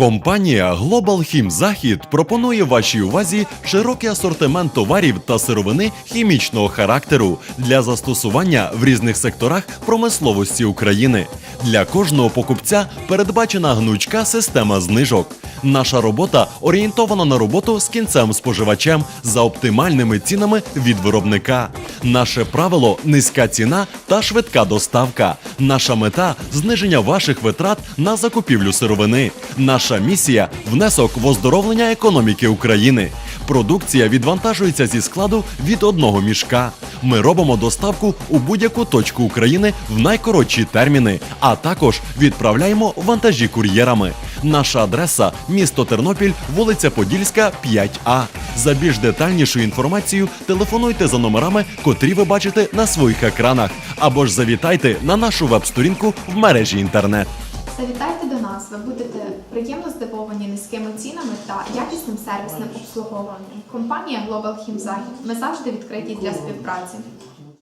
Компанія Global Him Захід пропонує вашій увазі широкий асортимент товарів та сировини хімічного характеру для застосування в різних секторах промисловості України. Для кожного покупця передбачена гнучка система знижок. Наша робота орієнтована на роботу з кінцем споживачем за оптимальними цінами від виробника. Наше правило низька ціна та швидка доставка. Наша мета зниження ваших витрат на закупівлю сировини. Наша місія внесок в оздоровлення економіки України. Продукція відвантажується зі складу від одного мішка. Ми робимо доставку у будь-яку точку України в найкоротші терміни, а також відправляємо вантажі кур'єрами. Наша адреса місто Тернопіль, вулиця Подільська, 5А. За більш детальнішу інформацію телефонуйте за номерами, котрі ви бачите на своїх екранах, або ж завітайте на нашу веб-сторінку в мережі інтернет. Завітайте нас, ви будете приємно здивовані низькими цінами та якісним сервісним обслуговуванням. Компанія Global Him Захід. Ми завжди відкриті для співпраці.